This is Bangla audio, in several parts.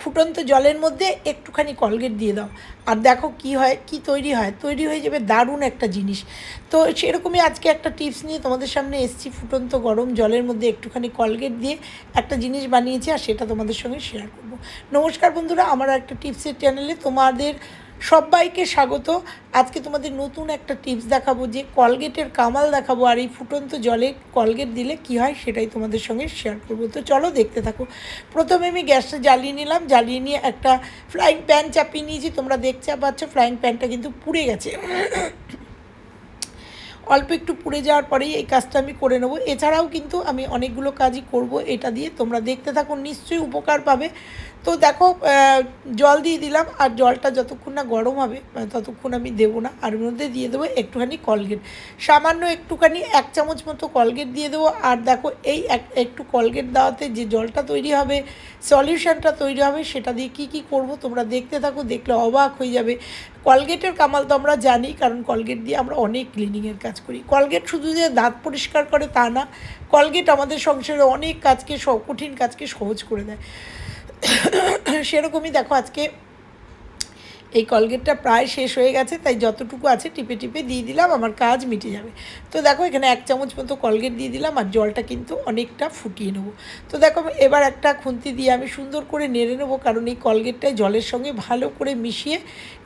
ফুটন্ত জলের মধ্যে একটুখানি কলগেট দিয়ে দাও। আর দেখো কি হয়, কি তৈরি হয়? তৈরি হয়ে যাবে দারুণ একটা জিনিস। তো সেরকমই আজকে একটা টিপস নিয়ে তোমাদের সামনে এসছি, ফুটন্ত গরম জলের মধ্যে একটুখানি কলগেট দিয়ে একটা জিনিস বানিয়েছি, আর সেটা তোমাদের সঙ্গে শেয়ার করব। নমস্কার বন্ধুরা, আমার একটা টিপসের চ্যানেলে তোমাদের সবাইকে স্বাগত। আজকে তোমাদের নতুন একটা টিপস দেখাবো যে কলগেটের কামাল দেখাবো আর এই ফুটন্ত জলে কলগেট দিলে কি হয় সেটাই তোমাদের সঙ্গে শেয়ার করব। তো চলো দেখতে থাকো। প্রথমে আমি গ্যাসটা জ্বালিয়ে নিলাম। জ্বালিয়ে নিয়ে একটা ফ্রাইং প্যান চাপিয়ে নিয়েছি। তোমরা দেখতে পাচ্ছ ফ্রাইং প্যানটা কিন্তু পুড়ে গেছে। অল্প একটু পুড়ে যাওয়ার পরেই এই কাজটা আমি করে নেব। এছাড়াও কিন্তু আমি অনেকগুলো কাজই করব। এটা দিয়ে তোমরা দেখতে থাকো। নিশ্চয়ই উপকার পাবে। তো দেখো জল দিয়ে দিলাম আর জলটা যতক্ষণ না গরম হবে আহ, ততক্ষণ আমি দেবো না আর মধ্যে দিয়ে দেবো একটুখানি কলগেট। সামান্য একটুখানি এক চামচ মতো কলগেট দিয়ে দেবো আর দেখো এই এক একটু কলগেট দেওয়াতে যে জলটা তৈরি হবে সলিউশনটা তৈরি হবে সেটা দিয়ে কি কি করব তোমরা দেখতে থাকো দেখলে অবাক হয়ে যাবে। কলগেটের কামাল তো আমরা জানি কারণ কলগেট দিয়ে আমরা অনেক ক্লিনিংয়ের কাজ করি। কলগেট শুধু যে দাঁত পরিষ্কার করে তা না কলগেট আমাদের সংসারে অনেক কাজকে কঠিন কাজকে সহজ করে দেয়। সেরকমই দেখো আজকে এই কলগেটটা প্রায় শেষ হয়ে গেছে, তাই যতটুকু আছে টিপে টিপে দিয়ে দিলাম, আমার কাজ মিটে যাবে। তো দেখো, এখানে এক চামচ মতো কলগেট দিয়ে দিলাম আর জলটা কিন্তু অনেকটা ফুটিয়ে নেব। তো দেখো এবার একটা খুন্তি দিয়ে আমি সুন্দর করে নেড়ে নেব, কারণ এই কলগেটটাই জলের সঙ্গে ভালো করে মিশিয়ে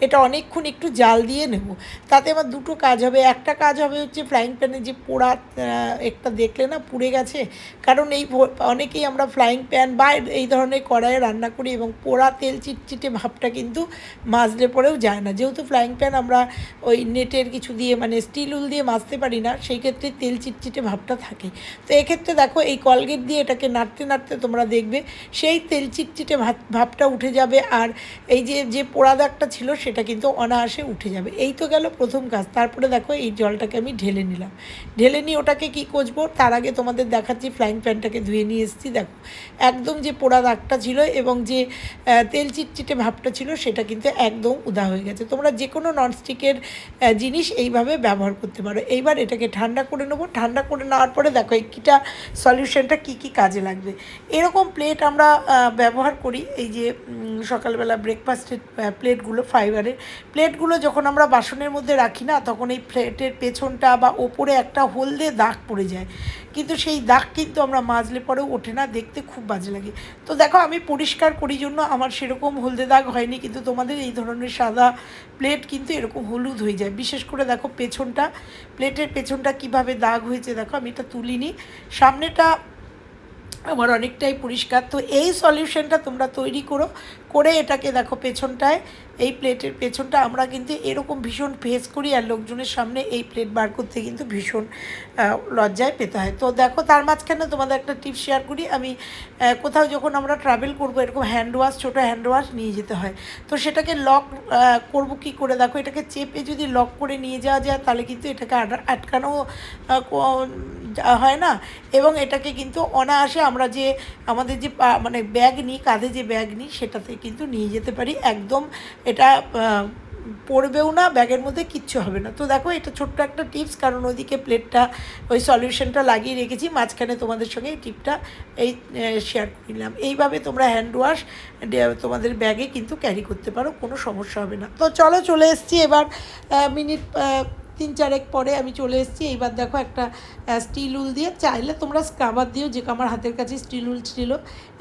এটা অনেকক্ষণ একটু জাল দিয়ে নেব। তাতে আমার দুটো কাজ হবে। একটা কাজ হবে হচ্ছে ফ্রাইং প্যানে যে পোড়া একটা দেখলে না পুড়ে গেছে, কারণ এই অনেকেই আমরা ফ্রাইং প্যান বা এই ধরনের কড়াইয়ে রান্না করি এবং পোড়া তেল চিটচিটে ভাবটা কিন্তু মাজলে পরেও যায় না। যেহেতু ফ্রাইং প্যান আমরা ওই নেটের কিছু দিয়ে মানে স্টিল উল দিয়ে মাজতে পারি না, সেই ক্ষেত্রে তেল চিটচিটে ভাবটা থাকে। তো এক্ষেত্রে দেখো, এই কলগেট দিয়ে এটাকে নাড়তে নাড়তে তোমরা দেখবে, সেই তেল চিটচিটে ভাব, ভাবটা উঠে যাবে আর এই যে যে পোড়া দাগটা ছিল সেটা কিন্তু অনায়াসে উঠে যাবে। এই তো গেল প্রথম কাজ। তারপরে দেখো, এই জলটাকে আমি ঢেলে নিলাম। ঢেলে নিয়ে ওটাকে কি কষবো তার আগে তোমাদের দেখাচ্ছি ফ্রাইং প্যানটাকে ধুয়ে নিয়ে এসেছি, দেখো। একদম যে পোড়া দাগটা ছিল এবং যে তেল চিটচিটে ভাবটা ছিল সেটা কিন্তু একদম উদা হয়ে গেছে। তোমরা যে কোনো ননস্টিকের জিনিস এইভাবে ব্যবহার করতে পারো। এইবার এটাকে ঠান্ডা করে নেব। ঠান্ডা করে নেওয়ার পরে দেখো এই কিটা সলিউশনটা কী কী কাজে লাগবে। এরকম প্লেট আমরা ব্যবহার করি এই যে সকালবেলা ব্রেকফাস্টের প্লেটগুলো ফাইবারের প্লেটগুলো যখন আমরা বাসনের মধ্যে রাখি না, তখন এই প্লেটের পেছনটা বা ওপরে একটা হলদে দাগ পড়ে যায়। কিন্তু সেই দাগ কিন্তু আমরা মাজলে পরেও ওঠে না, দেখতে খুব বাজে লাগে। তো দেখো, আমি পরিষ্কার করি জন্য আমার সেরকম হলদে দাগ হয়নি, কিন্তু তোমাদের এই ধরনের সাদা প্লেট কিন্তু এরকম হলুদ হয়ে যায়। বিশেষ করে দেখো, পেছনটা, প্লেটের পেছনটা কীভাবে দাগ হয়েছে দেখো, আমি এটা তুলিনি। সামনেটা আমার অনেকটাই পরিষ্কার। তো এই সলিউশনটা তোমরা তৈরি করো, করে এটাকে দেখো, পেছনটায় এই প্লেটের পেছনটা আমরা কিন্তু এরকম ভীষণ ফেস করি আর লোকজনের সামনে এই প্লেট বার করতে কিন্তু ভীষণ লজ্জায় পেতে হয়। তো দেখো, তার মাঝখানে তোমাদের একটা টিপ শেয়ার করি। আমি কোথাও যখন আমরা ট্রাভেল করব, এরকম হ্যান্ড ওয়াশ ছোটো হ্যান্ড ওয়াশ নিয়ে যেতে হয়। তো সেটাকে লক করব কি করে? দেখো, এটাকে চেপে যদি লক করে নিয়ে যাওয়া যায়, তাহলে কিন্তু এটাকে আটকানো হয় না? এবং এটাকে কিন্তু অনায়াসে আমরা যে আমাদের যে মানে ব্যাগ নিই, কাঁধে যে ব্যাগ নিই, সেটাতে কিন্তু নিয়ে যেতে পারি। একদম এটা পড়বেও না, ব্যাগের মধ্যে কিচ্ছু হবে না। তো দেখো, এটা ছোট্ট একটা টিপস, কারণ ওইদিকে প্লেটটা, ওই সলিউশনটা লাগিয়ে রেখেছি, মাঝখানে তোমাদের সঙ্গে এই টিপটা এই শেয়ার করলাম এইভাবে তোমরা হ্যান্ড ওয়াশ তোমাদের ব্যাগে কিন্তু ক্যারি করতে পারো, কোনো সমস্যা হবে না। তো চলো, চলে এসছি এবার মিনিট তিন চারেক পরে আমি চলে এসেছি। এইবার দেখো একটা স্টিল উল দিয়ে চাইলে তোমরা স্ক্রাবার দিও যে আমার হাতের কাছে স্টিল উল ছিল।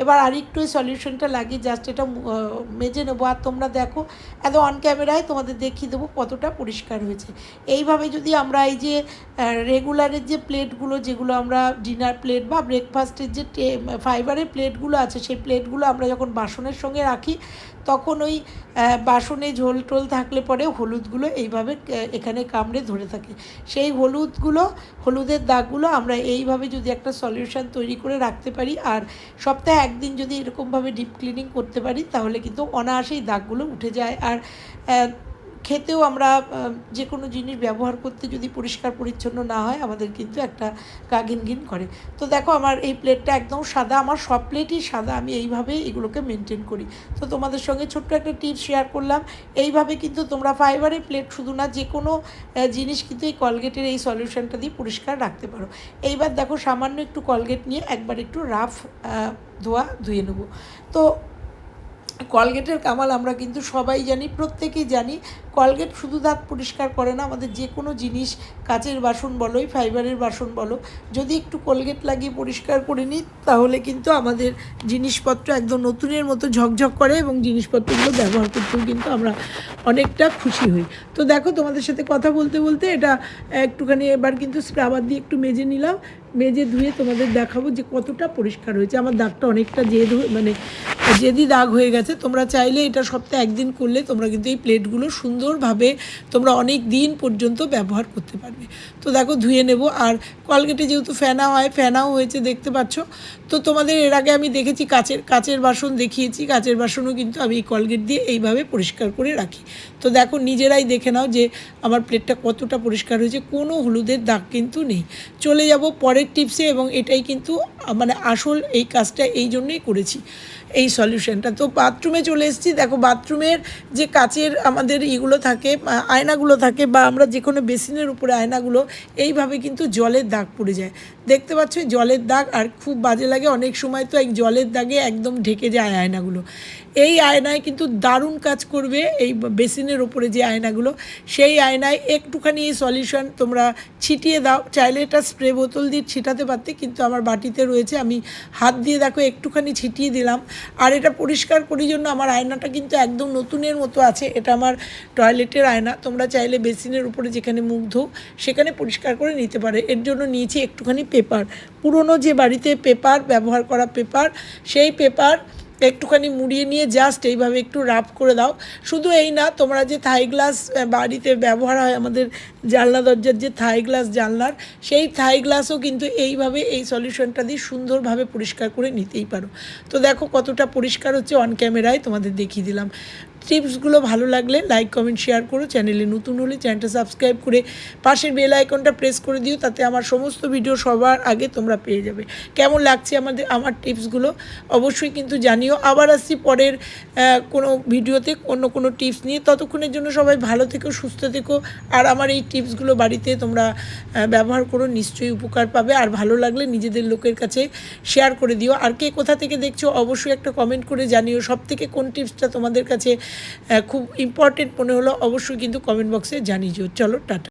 এবার আর একটু সলিউশনটা লাগিয়ে জাস্ট এটা মেজে নেব। আর তোমরা দেখো এত অন ক্যামেরায় তোমাদের দেখিয়ে দেবো কতটা পরিষ্কার হয়েছে। এইভাবে যদি আমরা এই যে রেগুলারের যে প্লেটগুলো যেগুলো আমরা ডিনার প্লেট বা ব্রেকফাস্টের যে ফাইবারের প্লেটগুলো আছে, সেই প্লেটগুলো আমরা যখন বাসনের সঙ্গে রাখি তখন ওই বাসনে ঝোল টোল থাকলে পরে হলুদগুলো এইভাবে এখানে কামড়ে ধরে থাকে। সেই হলুদগুলো, হলুদের দাগগুলো আমরা এইভাবে যদি একটা সলিউশন তৈরি করে রাখতে পারি, আর সপ্তাহে একদিন যদি এরকমভাবে ডিপ ক্লিনিং করতে পারি, তাহলে কিন্তু অনায়াসেই দাগগুলো উঠে যায়। আর খেতেও আমরা যে কোনো জিনিস ব্যবহার করতে যদি পরিষ্কার পরিচ্ছন্ন না হয়, আমাদের কিন্তু একটা গাগিন গিন করে। তো দেখো আমার এই প্লেটটা একদম সাদা, আমার সব প্লেটই সাদা, আমি এইভাবেই এগুলোকে মেনটেন করি। তো তোমাদের সঙ্গে ছোট্ট একটা টিপস শেয়ার করলাম। এইভাবে কিন্তু তোমরা ফাইবারের প্লেট শুধু না, যে কোনো জিনিস কিন্তু এই কলগেটের এই সলিউশনটা দিয়ে পরিষ্কার রাখতে পারো। এইবার দেখো সামান্য একটু কলগেট নিয়ে একবার একটু রাফ ধোয়া ধুয়ে নেব। তো কলগেটের কামাল আমরা কিন্তু সবাই জানি, প্রত্যেকেই জানি। কলগেট শুধু দাঁত পরিষ্কার করে না, আমাদের যে কোনো জিনিস, কাচের বাসন বলোই ফাইবারের বাসন বলো, যদি একটু কোলগেট লাগিয়ে পরিষ্কার করে নিই, তাহলে কিন্তু আমাদের জিনিসপত্র একদম নতুনের মতো ঝকঝক করে এবং জিনিসপত্রগুলো ব্যবহার করতেও কিন্তু আমরা অনেকটা খুশি হই। তো দেখো, তোমাদের সাথে কথা বলতে বলতে এটা একটুখানি এবার কিন্তু স্ক্রাবার দিয়ে একটু মেজে নিলাম। মেজে ধুয়ে তোমাদের দেখাবো যে কতটা পরিষ্কার হয়েছে। আমার দাগটা অনেকটা হয়ে- মানে জেদি দাগ হয়ে গেছে, তোমরা চাইলে এটা সপ্তাহে একদিন করলে তোমরা কিন্তু এই প্লেটগুলো সুন্দরভাবে তোমরা অনেক দিন পর্যন্ত ব্যবহার করতে পারবে। তো দেখো, ধুয়ে নেব। আর কলগেটে যেহেতু ফেনা হয়, ফেনাও হয়েছে, দেখতে পাচ্ছ। তো তোমাদের এর আগে আমি দেখেছি কাচের কাচের বাসন দেখিয়েছি। কাচের বাসনও কিন্তু আমি এই কলগেট দিয়ে এইভাবে পরিষ্কার করে রাখি। তো দেখো, নিজেরাই দেখে নাও যে আমার প্লেটটা কতটা পরিষ্কার হয়েছে। কোনো হলুদের দাগ কিন্তু নেই। চলে যাব পরের টিপসে এবং এটাই কিন্তু মানে আসল এই কাজটা এই জন্যই করেছি। এই সলিউশনটা তো বাথরুমে চলে এসেছি। দেখো বাথরুমের যে কাচের আমাদের ইগুলো থাকে আয়নাগুলো থাকে বা আমরা যে কোনো বেসিনের উপরে আয়নাগুলো, এইভাবে কিন্তু জলের দাগ পড়ে যায়। দেখতে পাচ্ছ জলের দাগ আর খুব বাজে লাগে। অনেক সময় তো এক জলের দাগে একদম ঢেকে যায় আয়নাগুলো। এই আয়নায় কিন্তু দারুণ কাজ করবে এই বেসিনের ওপরে যে আয়নাগুলো। সেই আয়নায় একটুখানি এই সলিউশন তোমরা ছিটিয়ে দাও। চাইলে এটা স্প্রে বোতল দিয়ে ছিটাতে পারতে, কিন্তু আমার বাটিতে রয়েছে। আমি হাত দিয়ে দেখো একটুখানি ছিটিয়ে দিলাম। আর এটা পরিষ্কার করি জন্য আমার আয়নাটা কিন্তু একদম নতুনের মতো আছে। এটা আমার টয়লেটের আয়না। তোমরা চাইলে বেসিনের উপরে যেখানে মুখ ধো সেখানে পরিষ্কার করে নিতে পারে। এর জন্য নিয়েছি একটুখানি পেপার পুরনো যে বাড়িতে পেপার ব্যবহার করা পেপার সেই পেপার একটুখানি মুড়িয়ে নিয়ে জাস্ট এইভাবে একটু রাফ করে দাও। শুধু এই না, তোমরা যে থাই গ্লাস বাড়িতে ব্যবহার হয় আমাদের জানলা দরজার যে থাই গ্লাস জানলার, সেই থাই গ্লাসও কিন্তু এইভাবে এই সলিউশনটা দিয়ে সুন্দরভাবে পরিষ্কার করে নিতেই পারো। তো দেখো কতটা পরিষ্কার হচ্ছে অন ক্যামেরায় তোমাদের দেখিয়ে দিলাম। টিপসগুলো ভালো লাগলে লাইক কমেন্ট শেয়ার করো। চ্যানেলে নতুন হলে চ্যানেলটা সাবস্ক্রাইব করে পাশের বেল আইকনটা প্রেস করে দিও, তাতে আমার সমস্ত ভিডিও সবার আগে তোমরা পেয়ে যাবে। কেমন লাগছে আমাদের, আমার টিপসগুলো অবশ্যই কিন্তু জানিও। আবার আসছি পরের কোনো ভিডিওতে অন্য কোনো টিপস নিয়ে। ততক্ষণের জন্য সবাই ভালো থেকো, সুস্থ থেকো। আর আমার এই টিপসগুলো বাড়িতে তোমরা ব্যবহার করো, নিশ্চয়ই উপকার পাবে। আর ভালো লাগলে নিজেদের লোকের কাছে শেয়ার করে দিও। আর কে কোথা থেকে দেখছ, অবশ্যই একটা কমেন্ট করে জানিও। সব থেকে কোন টিপসটা তোমাদের কাছে খুব ইম্পর্টেন্ট মনে হলো অবশ্যই কিন্তু কমেন্ট বক্সে জানিয়ে চলো টাটা।